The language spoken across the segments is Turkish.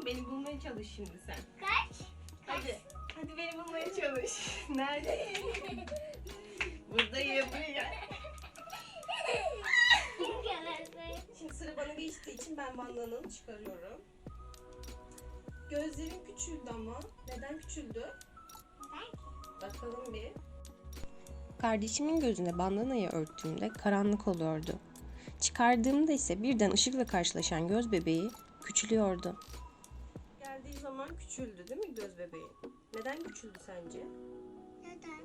mı? Beni bulmaya çalış şimdi sen. Kaç? Hadi. Hadi beni bulmaya çalış. Nerede? Buradayım. Şimdi sıra bana geçtiği için ben bandananı çıkarıyorum. Gözlerim küçüldü ama. Neden küçüldü? Bakalım bir. Kardeşimin gözüne bandanayı örttüğümde karanlık oluyordu. Çıkardığımda ise birden ışıkla karşılaşan göz bebeği küçülüyordu. Zaman küçüldü değil mi göz bebeği? Neden küçüldü sence? Neden?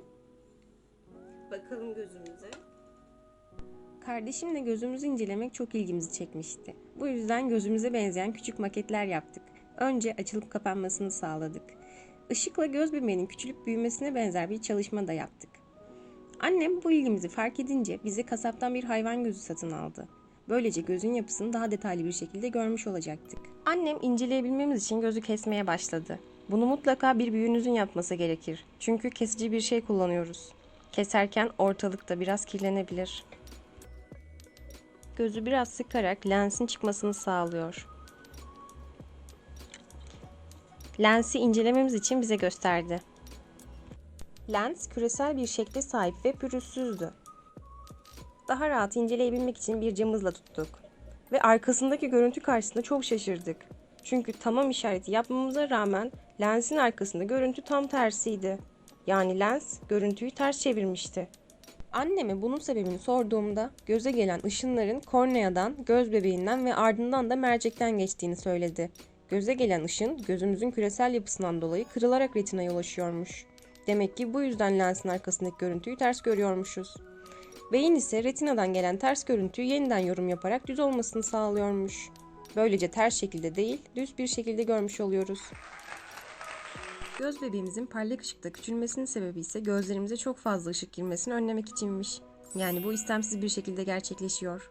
Bakalım gözümüze. Kardeşimle gözümüzü incelemek çok ilgimizi çekmişti. Bu yüzden gözümüze benzeyen küçük maketler yaptık. Önce açılıp kapanmasını sağladık. Işıkla göz bebeğinin küçülüp büyümesine benzer bir çalışma da yaptık. Annem bu ilgimizi fark edince bize kasaptan bir hayvan gözü satın aldı. Böylece gözün yapısını daha detaylı bir şekilde görmüş olacaktık. Annem inceleyebilmemiz için gözü kesmeye başladı. Bunu mutlaka bir büyüğünüzün yapması gerekir. Çünkü kesici bir şey kullanıyoruz. Keserken ortalıkta biraz kirlenebilir. Gözü biraz sıkarak lensin çıkmasını sağlıyor. Lensi incelememiz için bize gösterdi. Lens küresel bir şekle sahip ve pürüzsüzdü. Daha rahat inceleyebilmek için bir camızla tuttuk. Ve arkasındaki görüntü karşısında çok şaşırdık. Çünkü tamam işareti yapmamıza rağmen lensin arkasında görüntü tam tersiydi. Yani lens görüntüyü ters çevirmişti. Anneme bunun sebebini sorduğumda göze gelen ışınların korneadan, göz bebeğinden ve ardından da mercekten geçtiğini söyledi. Göze gelen ışın gözümüzün küresel yapısından dolayı kırılarak retinaya ulaşıyormuş. Demek ki bu yüzden lensin arkasındaki görüntüyü ters görüyormuşuz. Beyin ise retinadan gelen ters görüntüyü yeniden yorum yaparak düz olmasını sağlıyormuş. Böylece ters şekilde değil, düz bir şekilde görmüş oluyoruz. Göz bebeğimizin parlak ışıkta küçülmesinin sebebi ise gözlerimize çok fazla ışık girmesini önlemek içinmiş. Yani bu istemsiz bir şekilde gerçekleşiyor.